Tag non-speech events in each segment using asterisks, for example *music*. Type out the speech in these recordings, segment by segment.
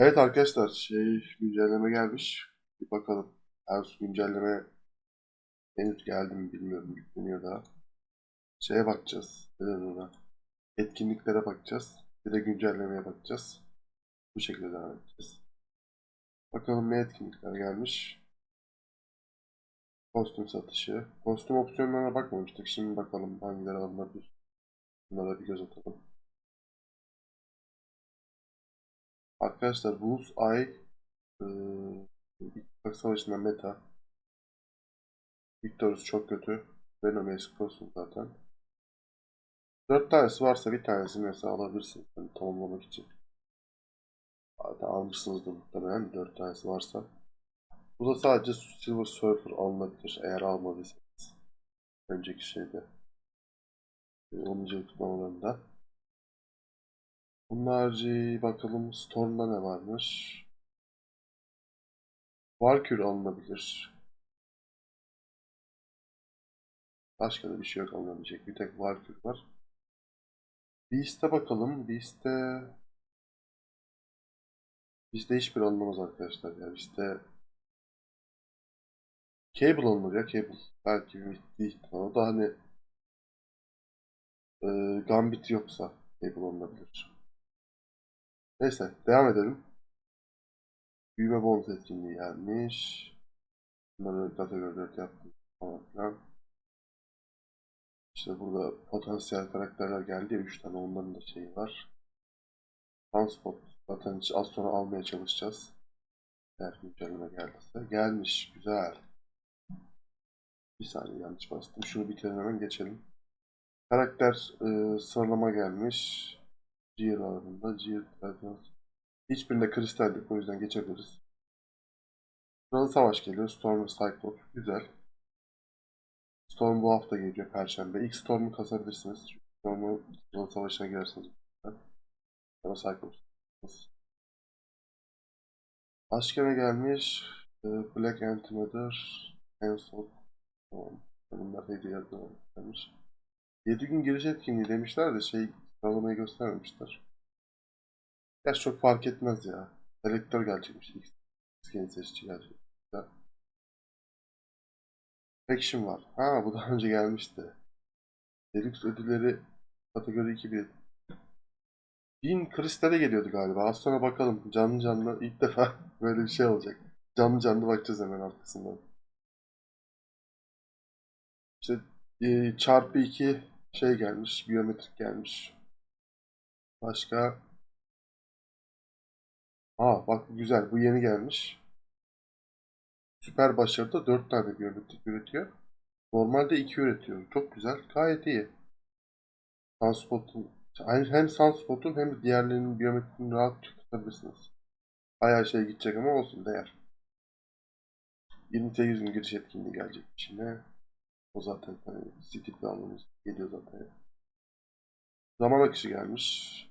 Evet arkadaşlar şey güncelleme gelmiş. Bir bakalım. Henüz güncelleme henüz geldi mi bilmiyorum. Yükleniyor daha. Şeye bakacağız. Neden ona? Etkinliklere bakacağız. Bir de güncellemeye bakacağız. Bu şekilde devam edeceğiz. Bakalım ne etkinlikler gelmiş. Kostüm satışı. Kostüm opsiyonlarına bakmamıştık. Şimdi bakalım hangileri alınabilir. Bunlara bir göz atalım. Arkadaşlar Bulls Ay İttifak Savaşı'nda meta. Victorus çok kötü. Venom eski olsun zaten. Dört tanesi varsa bir tanesini mesela alabilirsiniz. Yani tamamlamak için. Zaten almışsınızdır muhtemelen dört tanesi varsa. Bu da sadece Silver Surfer alınabilir eğer almadıysanız. Önceki şeyde. 10. kutlamalarında. Bunun harici bakalım Storm'da ne varmış. Valkyrie alınabilir. Başka da bir şey yok alınabilecek. Bir tek Valkyrie var. Beast'e bakalım. Beast'e Bizde hiçbir alınmaz arkadaşlar ya. Bizde Cable alınır ya Cable. Belki bir bir ihtimal. O da hani Gambit yoksa Cable alınabilir. Neyse devam edelim. Büyüme bonus etkinliği gelmiş. Bunları kategori 4 yaptım falan filan. İşte burada potansiyel karakterler geldi ya 3 tane onların da şeyi var. Transport zaten az sonra almaya çalışacağız. Eğer güncelleme geldiyse. Gelmiş. Güzel. Bir saniye yanlış bastım. Şunu bitirelim hemen geçelim. Karakter e, sıralama gelmiş. Gear alanında. Gear Guardians. Hiçbirinde kristal yok. O yüzden geçebiliriz. Kralı Savaş geliyor. Storm ve Cyclops. Güzel. Storm bu hafta geliyor. Perşembe. İlk Storm'u kasabilirsiniz. Storm'u Kralı Savaşı'na girersiniz. Sonra Cyclops. Başka ne gelmiş? E, Black Antimatter. Ensol. Tamam. Bunlar hediye gelmiş. 7 gün giriş etkinliği demişler de şey sıralamayı göstermemişler. Gerçi çok fark etmez ya. Selektör gelecekmiş. X skin seçici gelecek. Güzel. Faction var. Ha bu daha önce gelmişti. Deluxe ödülleri kategori 2 bir. 1000 kristale geliyordu galiba. Az sonra bakalım. Canlı canlı ilk defa *laughs* böyle bir şey olacak. Canlı canlı bakacağız hemen arkasından. İşte e, çarpı 2 şey gelmiş. Biyometrik gelmiş. Başka Aa bak güzel. Bu yeni gelmiş. Süper başarıda 4 tane biyometrik üretiyor. Normalde 2 üretiyor. Çok güzel. Gayet iyi. Sunspot'un hem, Sunspot'un hem de diğerlerinin biyometrini rahat tutabilirsiniz. Bayağı şey gidecek ama olsun değer. 28 gün giriş etkinliği gelecek içine. O zaten hani City planımız geliyor zaten. Zaman akışı gelmiş.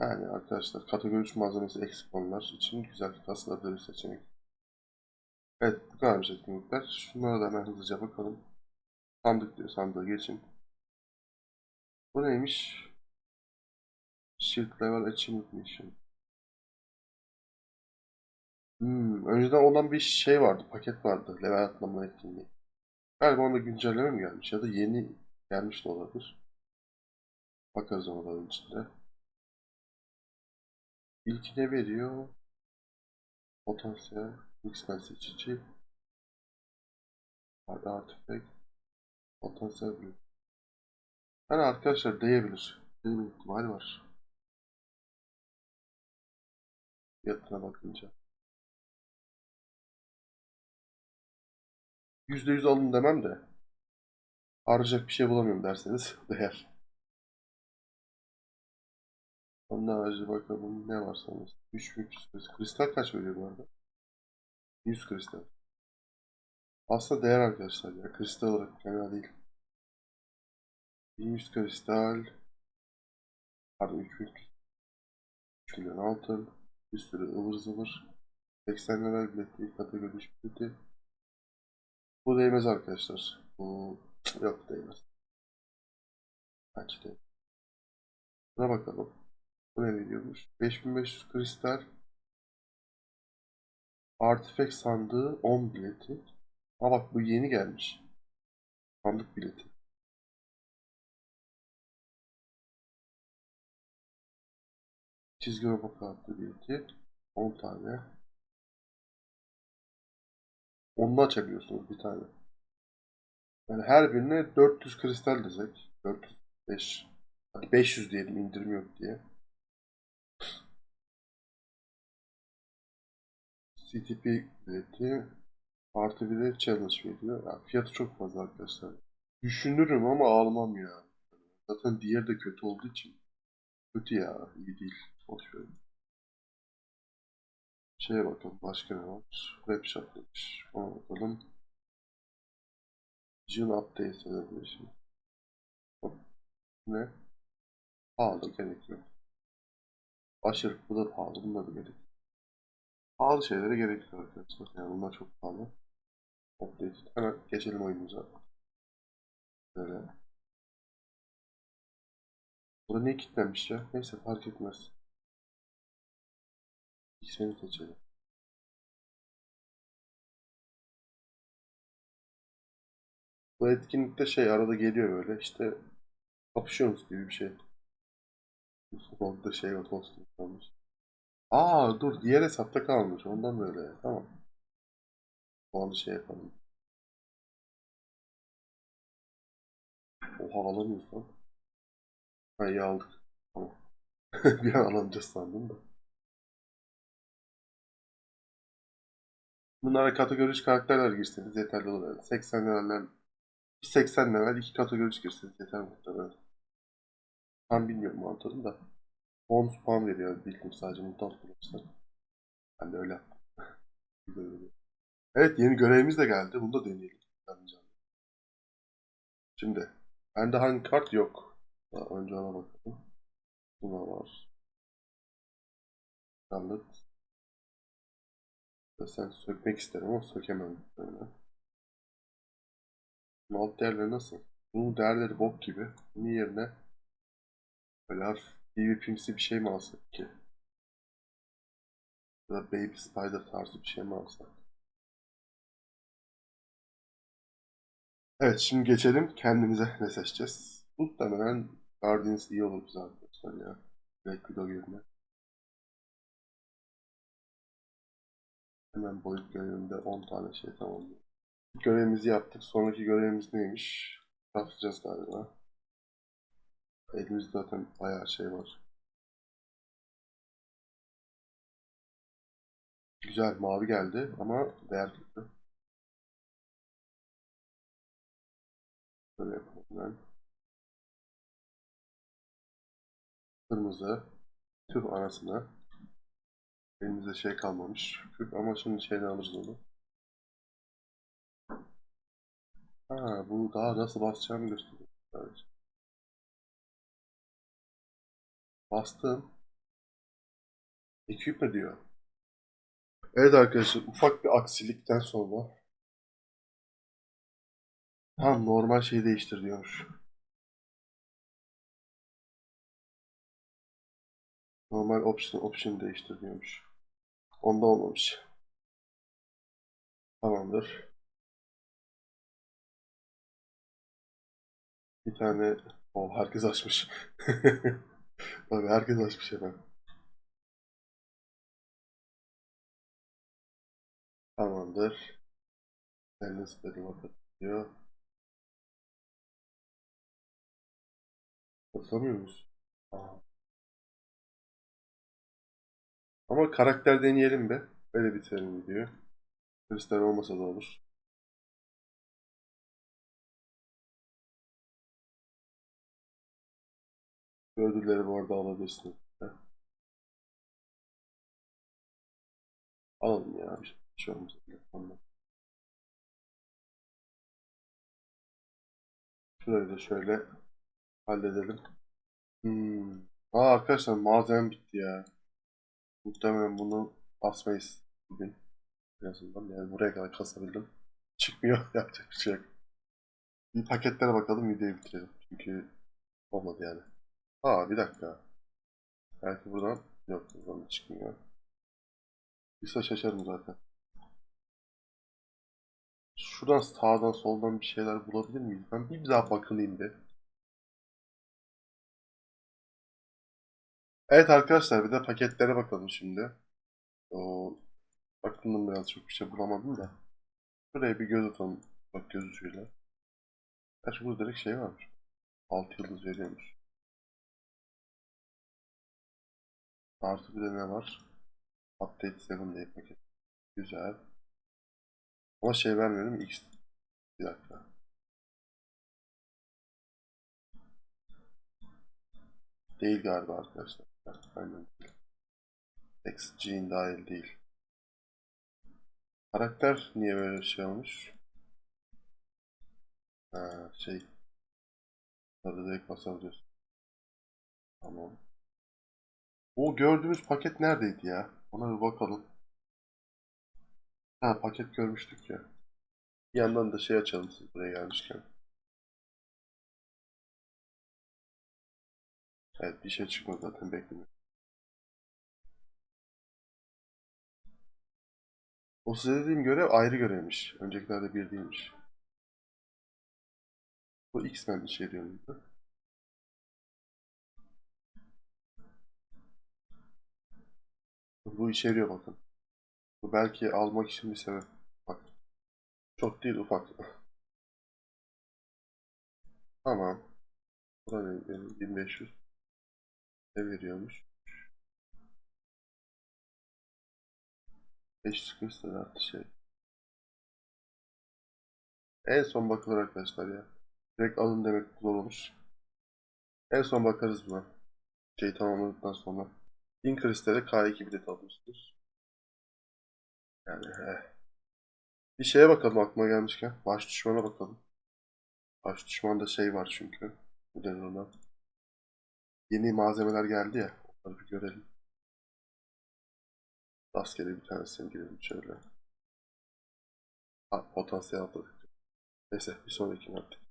Yani arkadaşlar kategori 3 malzemesi eksik olanlar için güzel kasılabilir bir seçenek. Evet bu kadarmış etkinlikler. Şunlara da hemen hızlıca bakalım. Sandık diyor sandığa geçin. Bu neymiş? Shield Level Achievement Mission. Hmm, önceden olan bir şey vardı, paket vardı. Level atlama etkinliği. Galiba onda güncelleme mi gelmiş ya da yeni gelmiş de olabilir. Bakarız ona da içinde. İlki ne veriyor? Potansiyel, X-Men seçici. Artifact. Potansiyel büyük. Yani arkadaşlar değebilir. Değme ihtimali var. Fiyatına bakınca. %100 alın demem de. Harcayacak bir şey bulamıyorum derseniz *laughs* değer. Onun harici bakalım ne var sanırım. 3300 kristal. Kristal kaç veriyor bu arada? 100 kristal. Aslında değer arkadaşlar ya. Kristal olarak fena değil. 1100 kristal. Pardon 3300. 3 milyon altın. Bir sürü ıvır zıvır. 80 level bileti kategori bileti. Bu değmez arkadaşlar. Bu yok değmez. Bence değmez. Buna bakalım. Bu ne veriyormuş? 5500 kristal. Artifact sandığı 10 bileti. Ha bak bu yeni gelmiş. Sandık bileti. Çizgi robo kartı bileti. 10 tane. Onu açabiliyorsunuz bir tane. Yani her birine 400 kristal desek. 405. Hadi 500 diyelim indirim yok diye. CTP bileti artı bir de challenge veriyor. Ya fiyatı çok fazla arkadaşlar. Düşünürüm ama almam ya. Zaten diğer de kötü olduğu için. Kötü ya. iyi değil. Boş verin. Şeye bakalım. Başka ne var? Web shop demiş. Ona bakalım. June update. Hop. Ne? Pahalı gerek yok. Aşırı bu da pahalı. Bunda da gerek. Pahalı şeylere gerek yok arkadaşlar. Yani bunlar çok pahalı. Update. Hemen geçelim oyunumuza. Böyle. Burada ne kilitlenmiş ya? Neyse fark etmez. Seni seçelim. Bu etkinlikte şey arada geliyor böyle işte kapışıyorsunuz gibi bir şey. Orada şey var kostüm. Aa dur diğer hesapta kalmış ondan böyle tamam. O an şey yapalım. Oha alamıyoruz lan. Ha iyi aldık. Tamam. *laughs* bir an alamayacağız sandım da. Bunlara kategorik karakterler girseniz yeterli olur. Yani 80 level'den 80 level iki kategorik girseniz yeter muhtemelen. Tam bilmiyorum mantığını da. Bonus puan veriyor bildim sadece mutant bulursa. Ben de öyle. *laughs* Evet yeni görevimiz de geldi. Bunu da deneyelim. Şimdi bende hangi kart yok? Daha önce ona bakalım. Buna var. Yalnız sen sökmek isterim ama sökemem. Böyle. Alt değerleri nasıl? Bunun değerleri bok gibi. Bunun yerine böyle hafif PvP'msi bir şey mi alsak ki? Ya da Baby Spider tarzı bir şey mi alsak? Evet şimdi geçelim kendimize ne seçeceğiz. Muhtemelen Guardians iyi olur bize arkadaşlar ya. Black Widow yerine. Hemen boyut görevimde 10 tane şey tamamlıyor. Görevimizi yaptık. Sonraki görevimiz neymiş? Craftlayacağız galiba. Elimizde zaten bayağı şey var. Güzel mavi geldi ama değer kötü. Böyle yapalım ben. Kırmızı. Tüh arasına. Elimizde şey kalmamış. Küp ama şimdi şeyden alırız onu. Ha bu daha nasıl basacağımı gösteriyor. Evet. Bastım. Equip mi diyor? Evet arkadaşlar ufak bir aksilikten sonra Tamam normal şeyi değiştir diyormuş. Normal option option değiştir diyormuş. Onda olmamış. Tamamdır. Bir tane o herkes açmış. *laughs* Tabii herkes açmış hemen. Tamamdır. Endless Battle Rocket diyor. Basamıyor muyuz? Aa. Ama karakter deneyelim be. Öyle bitirelim videoyu. Kristal olmasa da olur. Ödülleri bu arada alabilirsiniz. Alalım ya. Bir şey olmaz. Tamam. Şurayı da şöyle halledelim. Hmm. Aa arkadaşlar malzemem bitti ya. Muhtemelen bunu basmayız bugün. En azından yani buraya kadar kasabildim. Çıkmıyor *laughs* yapacak bir şey yok. Bir paketlere bakalım videoyu bitirelim. Çünkü olmadı yani. Aa bir dakika. Belki buradan yok buradan da çıkmıyor. Bir saç açarım zaten. Şuradan sağdan soldan bir şeyler bulabilir miyiz? Ben bir daha bakınayım bir. Evet arkadaşlar bir de paketlere bakalım şimdi. O aklımdan biraz çok bir şey bulamadım da. Buraya bir göz atalım. Bak göz ucuyla. Gerçi burada direkt şey varmış. 6 yıldız veriyormuş. Artı bir de ne var? Update 7 diye paket. Güzel. Ama şey vermiyorum X. Bir dakika. Değil galiba arkadaşlar. Aynen. XG'in dahil değil. Karakter niye böyle şey olmuş? Ha, şey. Tadı direkt basabiliyorsun. Tamam. O gördüğümüz paket neredeydi ya? Ona bir bakalım. Ha paket görmüştük ya. Bir yandan da şey açalım siz buraya gelmişken. Evet bir şey çıkmadı zaten beklemiyorum. O size dediğim görev ayrı görevmiş. Öncekilerde bir değilmiş. Bu X-Men içeriyor muydu? Bu içeriyor bakın. Bu belki almak için bir sebep. Bak. Çok değil ufak. *laughs* Tamam. Buna ne? Benim 1500 ne veriyormuş? 5 sıkıntı da artı şey. En son bakılır arkadaşlar ya. Direkt alın demek zor olur. En son bakarız buna. Şey tamamladıktan sonra. 1000 kristale K2 bilet alıyorsunuz. Yani he. Bir şeye bakalım aklıma gelmişken. Baş düşmana bakalım. Baş düşmanda şey var çünkü. Bu ona. Yeni malzemeler geldi ya. Onları bir görelim. Rastgele bir tanesine girelim şöyle. Ha, potansiyel atladık. Neyse bir sonraki madde.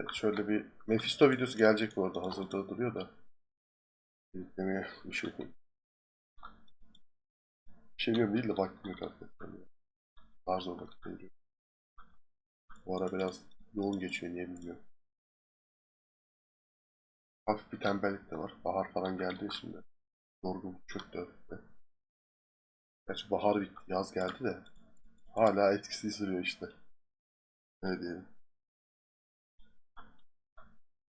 Evet şöyle bir Mephisto videosu gelecek bu arada hazırda duruyor da. Yüklemeye bir şey yok. Şey diyorum değil de vaktim yok hakikaten. zor vakit geliyor. Bu ara biraz yoğun geçiyor niye bilmiyorum. Hafif bir tembellik de var. Bahar falan geldi şimdi. Yorgun çöktü hafif de. Gerçi bahar bitti, yaz geldi de. Hala etkisi sürüyor işte. Ne diyelim.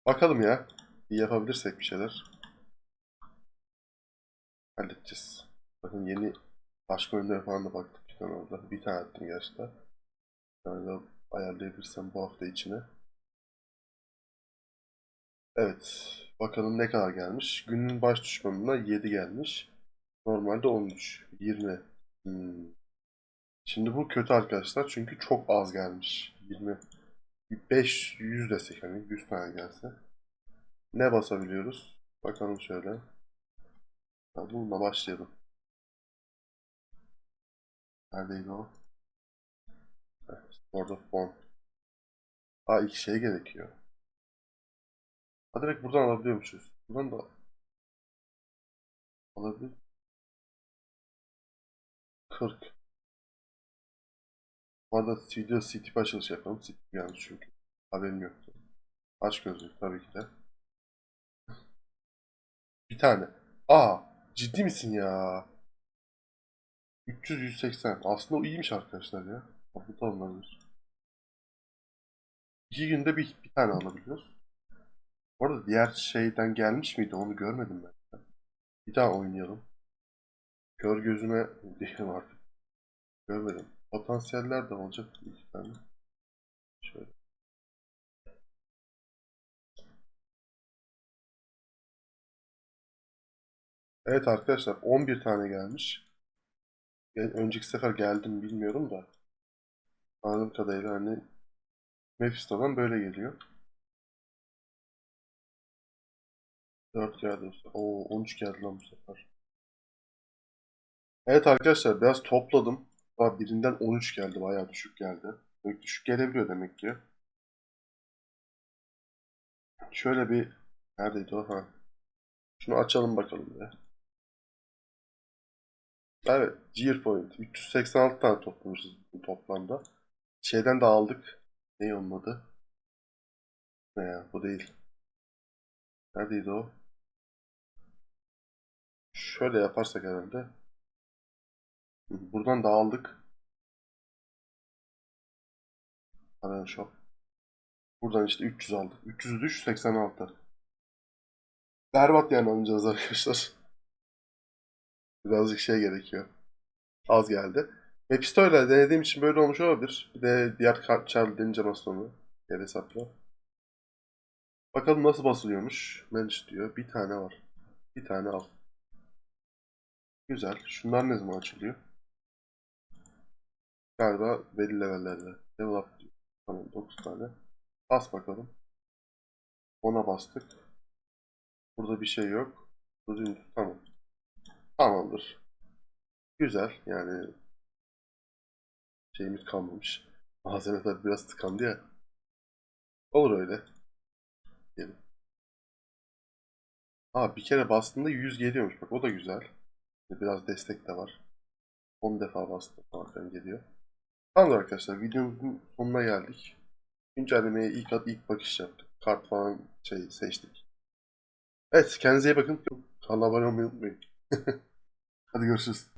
Bakalım ya. İyi yapabilirsek bir şeyler. Halledeceğiz. Bakın yeni başka oyunlara falan da baktık bir orada. Bir tane attım gerçekten. Yani ayarlayabilirsem bu hafta içine. Evet. Bakalım ne kadar gelmiş. Günün baş düşmanına 7 gelmiş. Normalde 13. 20. Hmm. Şimdi bu kötü arkadaşlar çünkü çok az gelmiş. 20. 5, 100 desek hani 100 tane gelse. Ne basabiliyoruz? Bakalım şöyle. Ha, bununla başlayalım. Neredeydi o? Evet, of Bone. Aa ilk şey gerekiyor. Ha direkt buradan alabiliyormuşuz. Buradan da alabilir. 40. Bu arada video CTP açılış yapalım. CTP gelmiş çünkü. Haberim yoktu. Aç gözlük tabii ki de. Bir tane. Aa ciddi misin ya? 300 180. Aslında o iyiymiş arkadaşlar ya. Bu da alınabilir. İki günde bir, bir tane alabiliyoruz. Bu arada diğer şeyden gelmiş miydi onu görmedim ben. Bir daha oynayalım. Kör gözüme *laughs* diyelim artık. Görmedim. Potansiyeller de olacak iki tane. Şöyle. Evet arkadaşlar 11 tane gelmiş. Yani önceki sefer geldim bilmiyorum da. Anladığım kadarıyla hani Mephisto'dan böyle geliyor. 4 geldi bu. Oo 13 geldi lan bu sefer. Evet arkadaşlar biraz topladım. Hatta birinden 13 geldi. Bayağı düşük geldi. Demek düşük gelebiliyor demek ki. Şöyle bir neredeydi o? Ha. Şunu açalım bakalım ya. Evet, Gear Point. 386 tane toplamışız bu toplamda. Şeyden de aldık. Ne onun adı? Ne ya? Bu değil. Neredeydi o? Şöyle yaparsak herhalde. Buradan da aldık. Arena Shop. Buradan işte 300 aldık. 300 düş 86. Berbat yani alacağız arkadaşlar. Birazcık şey gerekiyor. Az geldi. Mephisto'yla denediğim için böyle olmuş olabilir. Bir de diğer kart çar denince nasıl onu. Diğer hesapla. Bakalım nasıl basılıyormuş. Manage diyor. Bir tane var. Bir tane al. Güzel. Şunlar ne zaman açılıyor? Galiba belli levellerde. Level up. Tamam 9 tane. Bas bakalım. Ona bastık. Burada bir şey yok. Tamam. Tamamdır. Güzel. Yani şeyimiz kalmamış. Malzeme tabii biraz tıkandı ya. Olur öyle. Diyelim. Aa bir kere bastığında 100 geliyormuş. Bak o da güzel. Biraz destek de var. 10 defa bastım falan geliyor. Tamam arkadaşlar videomuzun sonuna geldik. Güncellemeye ilk ilk bakış yaptık. Kart falan şey seçtik. Evet kendinize iyi bakın. Kanala abone olmayı unutmayın. *laughs* Hadi görüşürüz.